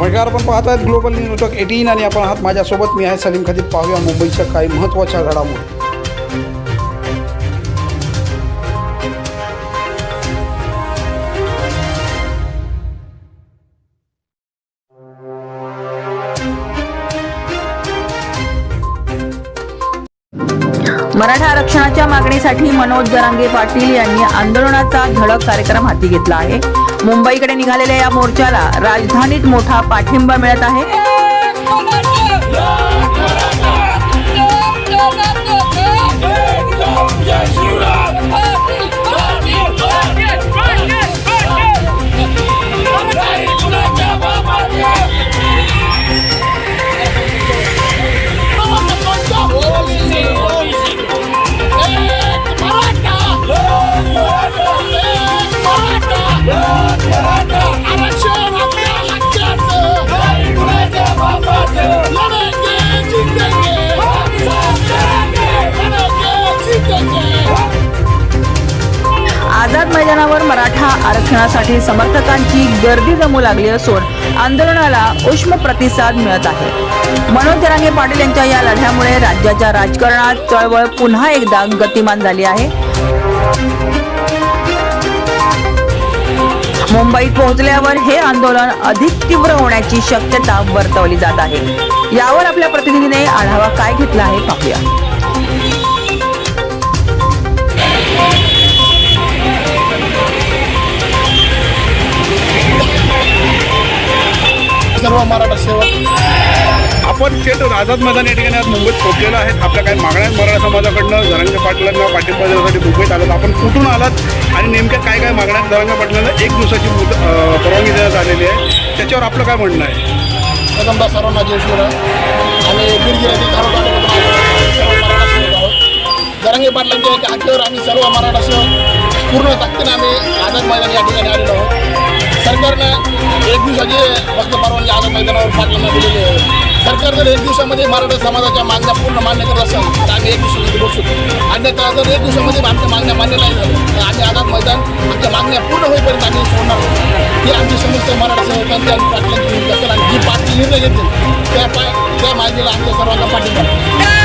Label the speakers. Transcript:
Speaker 1: नमस्कार आपण पाहत आहेत ग्लोबल न्यूज नेटवर्क एटीन आणि आपण आहात माझ्यासोबत. मी आहे सलीम खदीब पाहूया मुंबईच्या काही महत्त्वाच्या घडामोडी.
Speaker 2: मराठा आरक्षणाच्या मागणीसाठी मनोज जरांगे पाटील यांनी आंदोलनाचा धडक कार्यक्रम हाती घेतला आहे. मुंबईकडे निघालेल्या या मोर्चाला राजधानीत मोठा पाठिंबा मिळत आहे. मैदानावर मराठा आरक्षणासाठी समर्थकांची गर्दी जमू लागली असून आंदोलनाला उष्म प्रतिसाद मिळत आहे. मनोज जरांगे पाटील यांच्या या लढ्यामुळे राज्याच्या राजकारणात चळवळ पुन्हा एकदा गतिमान झाली आहे. मुंबईत पोहोचल्यावर हे आंदोलन अधिक तीव्र होण्याची शक्यता वर्तवली जात आहे. यावर आपल्या प्रतिनिधीने आढावा काय घेतला आहे पाहूया.
Speaker 3: मराठा सेवक.
Speaker 1: आपण थेट आझाद मैदान या ठिकाणी आज मुंबईत पोहोचलेलो आहेत. आपल्या काही मागण्या मराठा समाजाकडनं. जरांगे पाटलांना पाठिंबा देण्यासाठी मुंबईत आलात आपण कुठून आलात आणि नेमक्या काय काय मागण्या जरांगे पाटलांना एक दिवसाची परवानगी देण्यात आलेली आहे. त्याच्यावर आपलं काय म्हणणं आहे?
Speaker 3: प्रथमतः सर्वांना तालुका सेवक आहोत. जरांगे पाटलांच्या एका हाकेवर आम्ही सर्व मराठा सेवक पूर्ण ताकदीने आम्ही आझाद मैदान या ठिकाणी आलेलो आहोत. सरकारनं एक दिवसाची फक्त परवानगी आझाद मैदानावर पाटलांना दिलेली आहे. सरकार जर एक दिवसामध्ये मराठा समाजाच्या मागण्या पूर्ण मान्य करत असेल तर आम्ही एक दिवसामध्ये बसू. अन्यथा जर एक दिवसामध्ये आमच्या मागण्या मान्य नाही झाल्या तर आम्ही आझाद मैदान आमच्या मागण्या पूर्ण होईपर्यंत आम्ही सोडणार ही आमची समस्या मराठा सेवकांची आणि पाटलांची असेल आणि जी पार्टी निर्णय घेतील त्या पा त्या मागणीला आमच्या सर्वांना पाठिंबा